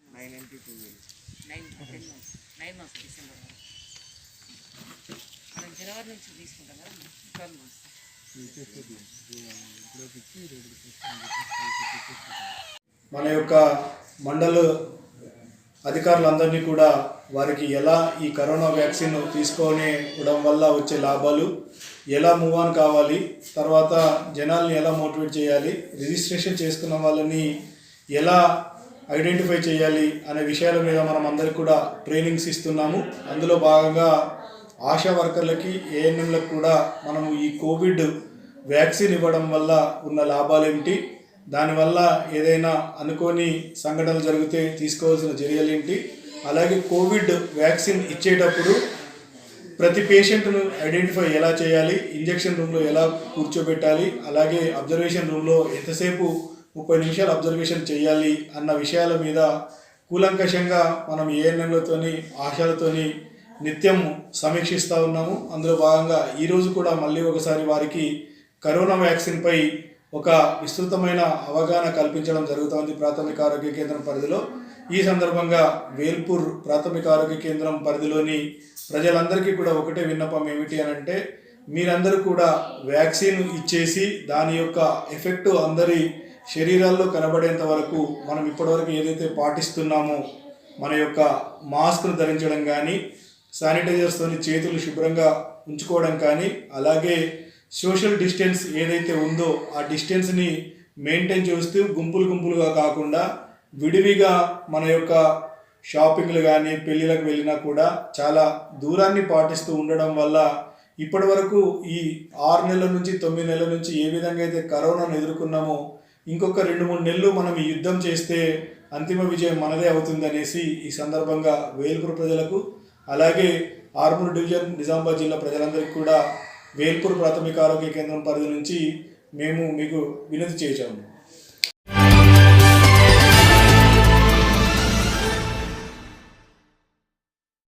Nine MP two nine ten months nine months December వరకు. మనం జనవరి నుంచి తీసుకుంటాం కదా ట్వెల్వ్ మంత్స్ మన యొక్క మండల అధికారులందరినీ కూడా వారికి ఎలా ఈ కరోనా వ్యాక్సిన్ తీసుకోనివ్వడం ఉండడం వల్ల వచ్చే లాభాలు ఎలా మూవ్ ఆన్ కావాలి తర్వాత జనాల్ని ఎలా మోటివేట్ చేయాలి రిజిస్ట్రేషన్ చేసుకున్న వాళ్ళని ఎలా ఐడెంటిఫై చేయాలి అనే విషయాల మీద మనం అందరికి కూడా ట్రైనింగ్స్ ఇస్తున్నాము. అందులో భాగంగా ఆశా వర్కర్లకి ఏఎన్ఎంలకు కూడా మనము ఈ కోవిడ్ వ్యాక్సిన్ ఇవ్వడం వల్ల ఉన్న లాభాలు ఏమిటి దానివల్ల ఏదైనా అనుకోని సంఘటనలు జరిగితే తీసుకోవాల్సిన చర్యలు ఏంటి? అలాగే కోవిడ్ వ్యాక్సిన్ ఇచ్చేటప్పుడు ప్రతి పేషెంట్ను ఐడెంటిఫై ఎలా చేయాలి? ఇంజెక్షన్ రూమ్లో ఎలా కూర్చోబెట్టాలి? అలాగే అబ్జర్వేషన్ రూమ్లో ఎంతసేపు ముప్పై నిమిషాలు అబ్జర్వేషన్ చేయాలి అన్న విషయాల మీద కూలంకషంగా మనం ఏఎన్ఎంలతోని ఆశలతోని నిత్యం సమీక్షిస్తూ ఉన్నాము. అందులో భాగంగా ఈరోజు కూడా మళ్ళీ ఒకసారి వారికి కరోనా వ్యాక్సిన్పై ఒక విస్తృతమైన అవగాహన కల్పించడం జరుగుతోంది ప్రాథమిక ఆరోగ్య కేంద్రం పరిధిలో. ఈ సందర్భంగా వేల్పూర్ ప్రాథమిక ఆరోగ్య కేంద్రం పరిధిలోని ప్రజలందరికీ కూడా ఒకటే విన్నపం ఏమిటి అని అంటే మీరందరూ కూడా వ్యాక్సిన్ ఇచ్చేసి దాని యొక్క ఎఫెక్ట్ అందరి శరీరాల్లో కనబడేంత వరకు మనం ఇప్పటివరకు ఏదైతే పాటిస్తున్నామో మన యొక్క మాస్క్ను ధరించడం కానీ శానిటైజర్స్తోని చేతులు శుభ్రంగా ఉంచుకోవడం కానీ అలాగే సోషల్ డిస్టెన్స్ ఏదైతే ఉందో ఆ డిస్టెన్స్ని మెయింటైన్ చేస్తూ గుంపులు గుంపులుగా కాకుండా విడివిగా మన యొక్క షాపింగ్లు కానీ పెళ్ళిళ్ళకు వెళ్ళినా కూడా చాలా దూరాన్ని పాటిస్తూ ఉండడం వల్ల ఇప్పటి వరకు ఈ ఆరు నెలల నుంచి తొమ్మిది నెలల నుంచి ఏ విధంగా అయితే కరోనాను ఎదుర్కొన్నామో ఇంకొక రెండు మూడు నెలలు మనం ఈ యుద్ధం చేస్తే అంతిమ విజయం మనదే అవుతుంది అనేసి ఈ సందర్భంగా వేల్పూర్ ప్రజలకు అలాగే ఆర్మూర్ డివిజన్ నిజామాబాద్ జిల్లా ప్రజలందరికీ కూడా వేల్పూర్ ప్రాథమిక ఆరోగ్య కేంద్రం పరిధి నుంచి మేము మీకు వినతి చేశాము.